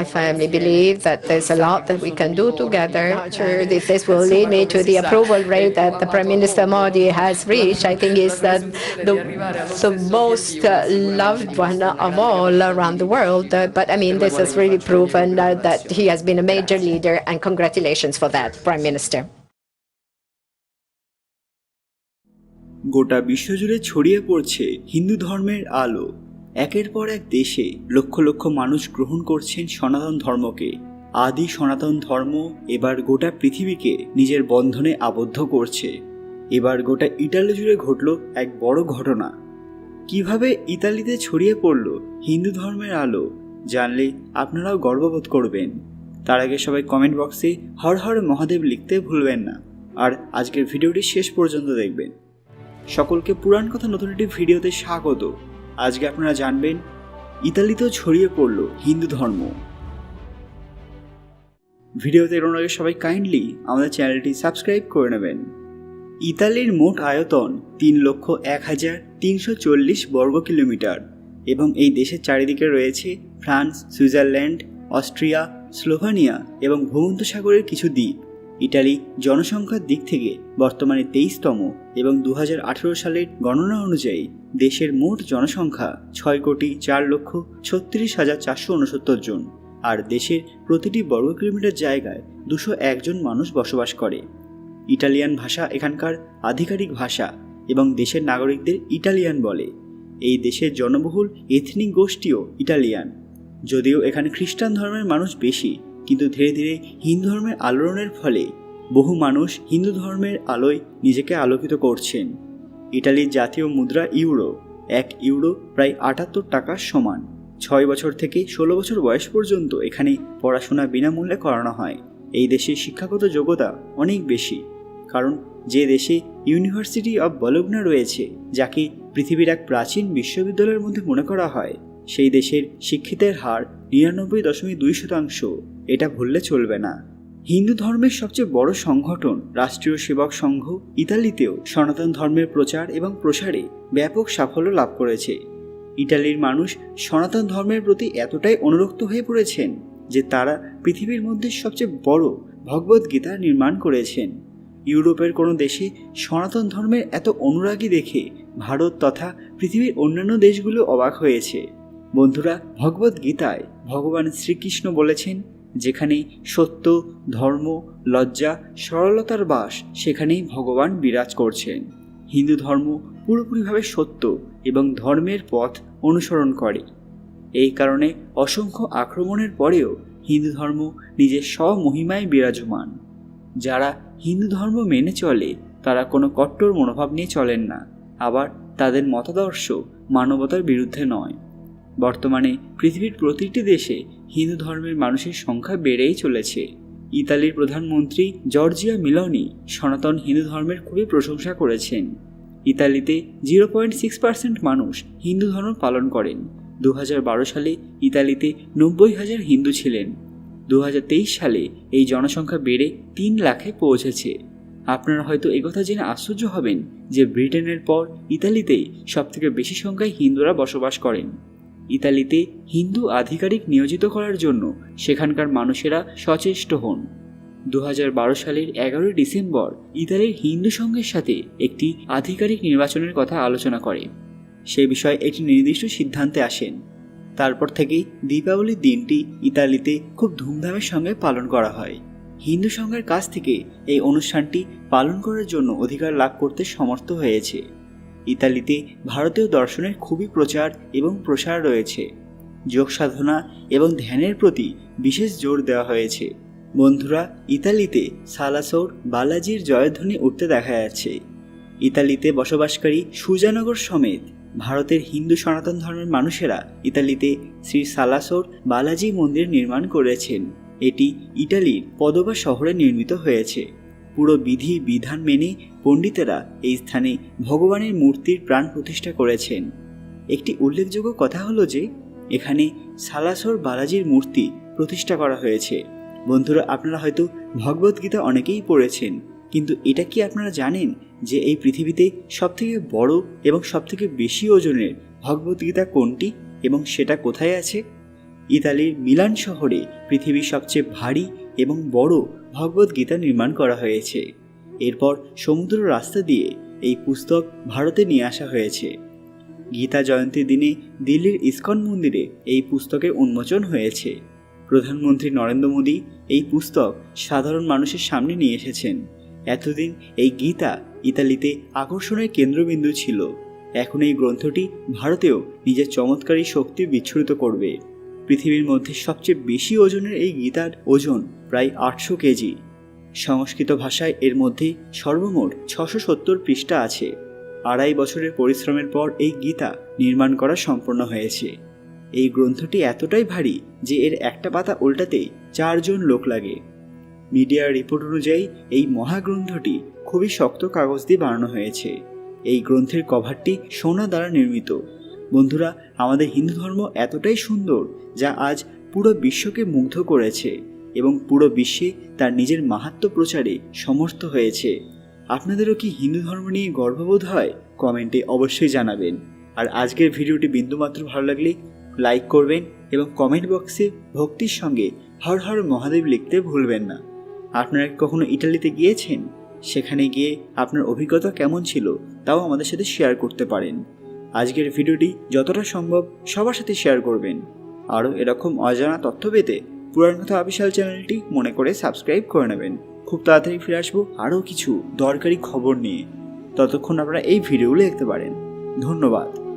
I firmly believe that there's a lot that we can do together. Not sure if this will lead me to the approval rate that the Prime Minister Modi has reached. I think is that the, the most uh, loved one of all around the world. Uh, but I mean, this has really proven uh, that he has been a major leader, and congratulations for that, Prime Minister. গোটা বিশ্বজুড়ে ছড়িয়ে পড়ছে হিন্দু ধর্মের আলো একের পর এক দেশে লক্ষ লক্ষ মানুষ গ্রহণ করছেন সনাতন ধর্মকে। আদি সনাতন ধর্ম এবার গোটা পৃথিবীকে নিজের বন্ধনে আবদ্ধ করছে। এবার গোটা ইটালি জুড়ে ঘটল এক বড় ঘটনা। কীভাবে ইতালিতে ছড়িয়ে পড়ল হিন্দু ধর্মের আলো, জানলে আপনারাও গর্ববোধ করবেন। তার আগে সবাই কমেন্ট বক্সে হর হর মহাদেব লিখতে ভুলবেন না। আর আজকের ভিডিওটি শেষ পর্যন্ত দেখবেন। সকলকে পুরাণ কথা নতুন একটি ভিডিওতে স্বাগত। আজকে আপনারা জানবেন ইতালিতেও ছড়িয়ে পড়ল হিন্দু ধর্ম। ভিডিওতে এর আগে সবাই কাইন্ডলি আমাদের চ্যানেলটি সাবস্ক্রাইব করে নেবেন। ইতালির মোট আয়তন তিন লক্ষ এক হাজার তিনশো চল্লিশ বর্গ কিলোমিটার এবং এই দেশের চারিদিকে রয়েছে ফ্রান্স, সুইজারল্যান্ড, অস্ট্রিয়া, স্লোভানিয়া এবং ভূমধ্যসাগরের কিছু দ্বীপ। ইটালি জনসংখ্যার দিক থেকে বর্তমানে তেইশতম এবং দু হাজার আঠেরো সালের গণনা অনুযায়ী দেশের মোট জনসংখ্যা ছয় কোটি চার লক্ষ ছত্রিশ হাজার চারশো উনসত্তর জন, আর দেশের প্রতিটি বর্গ কিলোমিটার জায়গায় দুশো একজন মানুষ বসবাস করে। ইটালিয়ান ভাষা এখানকার আধিকারিক ভাষা এবং দেশের নাগরিকদের ইটালিয়ান বলে। এই দেশের জনবহুল এথনিক গোষ্ঠীও ইটালিয়ান। যদিও এখানে খ্রিস্টান ধর্মের মানুষ বেশি কিন্তু ধীরে ধীরে হিন্দু ধর্মের আলোড়নের ফলে বহু মানুষ হিন্দু ধর্মের আলোয় নিজেকে আলোকিত করছেন। ইটালির জাতীয় মুদ্রা ইউরো, এক ইউরো প্রায় আটাত্তর টাকার সমান। ছয় বছর থেকে ষোলো বছর বয়স পর্যন্ত এখানে পড়াশোনা বিনামূল্যে করানো হয়। এই দেশে শিক্ষাগত যোগ্যতা অনেক বেশি, কারণ যে দেশে ইউনিভার্সিটি অব বলগ্না রয়েছে, যাকে পৃথিবীর এক প্রাচীন বিশ্ববিদ্যালয়ের মধ্যে মনে করা হয় সেই দেশের শিক্ষিতের হার নিরানব্বই দশমিক দুই শতাংশ। এটা ভুললে চলবে না। হিন্দু ধর্মের সবচেয়ে বড় সংগঠন রাষ্ট্রীয় সেবক সংঘ ইতালিতেও সনাতন ধর্মের প্রচার এবং প্রসারে ব্যাপক সাফল্য লাভ করেছে। ইটালির মানুষ সনাতন ধর্মের প্রতি এতটাই অনুরক্ত হয়ে পড়েছেন যে তারা পৃথিবীর মধ্যে সবচেয়ে বড় ভগবদ্গীতা নির্মাণ করেছেন। ইউরোপের কোনো দেশে সনাতন ধর্মের এত অনুরাগী দেখে ভারত তথা পৃথিবীর অন্যান্য দেশগুলো অবাক হয়েছে। বন্ধুরা ভগবদ গীতায় ভগবান শ্রীকৃষ্ণ বলেছেন, যেখানে সত্য, ধর্ম, লজ্জা, সরলতার বাস, সেখানেই ভগবান বিরাজ করছেন। হিন্দু ধর্ম পুরোপুরিভাবে সত্য এবং ধর্মের পথ অনুসরণ করে। এই কারণে অসংখ্য আক্রমণের পরেও হিন্দু ধর্ম নিজের স্বমহিমায় বিরাজমান। যারা হিন্দু ধর্ম মেনে চলে, তারা কোনো কট্টর মনোভাব নিয়ে চলেন না। আবার তাদের মতাদর্শ মানবতার বিরুদ্ধে নয়। বর্তমানে পৃথিবীর প্রতিটি দেশে হিন্দু ধর্মের মানুষের সংখ্যা বেড়েই চলেছে। ইতালির প্রধানমন্ত্রী জর্জিয়া মিলনি সনাতন হিন্দু ধর্মের খুবই প্রশংসা করেছেন। ইতালিতে জিরো পয়েন্ট সিক্স পার্সেন্ট মানুষ হিন্দু ধর্ম পালন করেন। দু হাজার বারো সালে ইতালিতে নব্বই হাজার হিন্দু ছিলেন। দু হাজার তেইশ সালে এই জনসংখ্যা বেড়ে তিন লাখে পৌঁছেছে। আপনারা হয়তো একথা জেনে আশ্চর্য হবেন যে ব্রিটেনের পর ইতালিতেই সবথেকে বেশি সংখ্যায় হিন্দুরা বসবাস করেন। ইতালিতে হিন্দু আধিকারিক নিয়োজিত করার জন্য সেখানকার মানুষেরা সচেষ্ট হন। দু হাজার বারো সালের এগারোই ডিসেম্বর ইতালির হিন্দু সংঘের সাথে একটি আধিকারিক নির্বাচনের কথা আলোচনা করে। সে বিষয়ে একটি নির্দিষ্ট সিদ্ধান্তে আসেন। তারপর থেকেই দীপাবলির দিনটি ইতালিতে খুব ধুমধামের সঙ্গে পালন করা হয়। হিন্দু সংঘের কাছ থেকে এই অনুষ্ঠানটি পালন করার জন্য অধিকার লাভ করতে সমর্থ হয়েছে। ইতালিতে ভারতীয় দর্শনের খুবই প্রচার এবং প্রসার রয়েছে। যোগ সাধনা এবং ধ্যানের প্রতি বিশেষ জোর দেওয়া হয়েছে। বন্ধুরা, ইতালিতে সালাসোর বালাজির জয়ধ্বনি উঠতে দেখা যাচ্ছে। ইতালিতে বসবাসকারী সুজানগর সমেত ভারতের হিন্দু সনাতন ধর্মের মানুষেরা ইতালিতে শ্রী সালাসোর বালাজি মন্দির নির্মাণ করেছেন। এটি ইটালির পদবা শহরে নির্মিত হয়েছে। পুরো বিধি, বিধান মেনে পণ্ডিতেরা এই স্থানে ভগবানের মূর্তির প্রাণ প্রতিষ্ঠা করেছেন। একটি উল্লেখযোগ্য কথা হলো যে, এখানে সালাসর বালাজির মূর্তি প্রতিষ্ঠা করা হয়েছে। বন্ধুরা, আপনারা হয়তো ভগবদ্গীতা অনেকেই পড়েছেন, কিন্তু এটা কি আপনারা জানেন যে এই পৃথিবীতে সবথেকে বড় এবং সবথেকে বেশি ওজনের ভগবদ্গীতা কোনটি এবং সেটা কোথায় আছে? ইতালির মিলান শহরে পৃথিবীর সবচেয়ে ভারী এবং বড় ভগবদ গীতা নির্মাণ করা হয়েছে। এরপর সমুদ্র রাস্তা দিয়ে এই পুস্তক ভারতে নিয়ে আসা হয়েছে। গীতা জয়ন্তীর দিনে দিল্লির ইস্কন মন্দিরে এই পুস্তকের উন্মোচন হয়েছে। প্রধানমন্ত্রী নরেন্দ্র মোদী এই পুস্তক সাধারণ মানুষের সামনে নিয়ে এসেছেন। এতদিন এই গীতা ইতালিতে আকর্ষণের কেন্দ্রবিন্দু ছিল। এখন এই গ্রন্থটি ভারতেও নিজের চমৎকারী শক্তি বিচ্ছুরিত করবে। পৃথিবীর মধ্যে সবচেয়ে বেশি ওজনের এই গীতার ওজন প্রায় আটশো কেজি। সংস্কৃত ভাষায় এর মধ্যে সর্বমোট ছশো সত্তর পৃষ্ঠা আছে। আড়াই বছরের পরিশ্রমের পর এই গীতা নির্মাণ করা সম্পন্ন হয়েছে। এই গ্রন্থটি এতটাই ভারী যে এর একটা পাতা উল্টাতেই চারজন লোক লাগে। মিডিয়ার রিপোর্ট অনুযায়ী এই মহাগ্রন্থটি খুবই শক্ত কাগজ দিয়ে বানানো হয়েছে। এই গ্রন্থের কভারটি সোনা দ্বারা নির্মিত। বন্ধুরা, আমাদের হিন্দু ধর্ম এতটাই সুন্দর যা আজ পুরো বিশ্বকে মুগ্ধ করেছে এবং পুরো বিশ্বে তার নিজের মাহাত্ম্য প্রচারে সমর্থ হয়েছে। আপনাদেরও কি হিন্দু ধর্ম নিয়ে গর্ববোধ হয়? কমেন্টে অবশ্যই জানাবেন। আর আজকের ভিডিওটি বিন্দুমাত্র ভালো লাগলে লাইক করবেন এবং কমেন্ট বক্সে ভক্তির সঙ্গে হর হর মহাদেব লিখতে ভুলবেন না। আপনারা কখনো ইটালিতে গিয়েছেন? সেখানে গিয়ে আপনার অভিজ্ঞতা কেমন ছিল? তাও আমাদের সাথে শেয়ার করতে পারেন। আজকের ভিডিওটি যতটা সম্ভব সবার সাথে শেয়ার করবেন। আরও এরকম অজানা তথ্য পেতে পুরাণ কথা অফিসিয়াল চ্যানেলটি মনে করে সাবস্ক্রাইব করে নেবেন। খুব তাড়াতাড়ি ফিরে আসব আরও কিছু দরকারি খবর নিয়ে। ততক্ষণ আপনারা এই ভিডিওগুলো দেখতে পারেন। ধন্যবাদ।